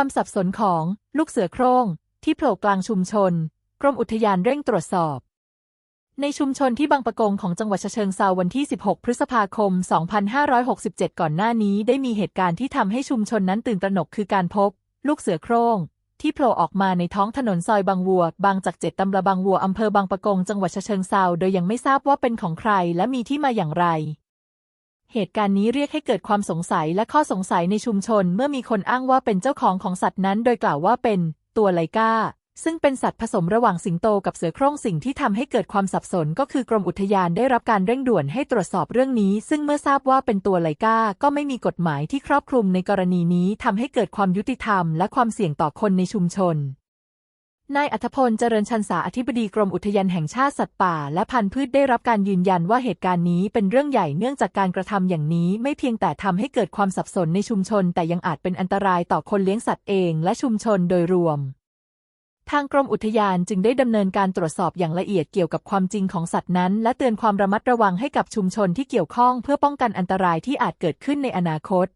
ความสับสนของลูกเสือโคร่งที่โผล่กลางชุมชน กรมอุทยานเร่งตรวจสอบ ในชุมชนที่บางปะกงของจังหวัดเชิงเซาวันที่ 16 พฤษภาคม 2567 ก่อนหน้านี้ได้มีเหตุการณ์ที่ทำให้ชุมชนนั้นตื่นตระหนกคือการพบ ลูกเสือโคร่งที่โผล่ออกมาในท้องถนนซอยบางวัว บางจากเจ็ดตำบลบางวัวอำเภอบางปะกงจังหวัดเชิงเซาโดยยังไม่ทราบว่าเป็นของใครและมีที่มาอย่างไร เหตุการณ์นี้เรียกให้เกิดความสงสัยและข้อสงสัยในชุมชน เมื่อมีคนอ้างว่าเป็นเจ้าของของสัตว์นั้น โดยกล่าวว่าเป็น ตัวไลกาซึ่งเป็นสัตว์ผสมระหว่างสิงโตกับเสือโคร่งสิ่งที่ทำให้เกิดความสับสน ก็คือกรมอุทยานได้รับการเร่งด่วนให้ตรวจสอบเรื่องนี้ ซึ่งเมื่อทราบว่าเป็นตัวไลกาก็ไม่มีกฎหมายที่ครอบคลุมในกรณีนี้ทำให้เกิดความยุติธรรม และความเสี่ยงต่อคนในชุมชน นายอัธพลเจริญชันษาอธิบดีกรมอุทยานแห่งชาติสัตว์ป่า และพันธุ์พืชได้รับการยืนยันว่าเหตุการณ์นี้เป็นเรื่องใหญ่เนื่องจากการกระทำอย่างนี้ไม่เพียงแต่ทำให้เกิดความสับสนในชุมชน แต่ยังอาจเป็นอันตรายต่อคนเลี้ยงสัตว์เองและชุมชนโดยรวม ทางกรมอุทยานจึงได้ดำเนินการตรวจสอบอย่างละเอียดเกี่ยวกับความจริงของสัตว์นั้น และเตือนความระมัดระวังให้กับชุมชนที่เกี่ยวข้องเพื่อป้องกันอันตรายที่อาจเกิดขึ้นในอนาคต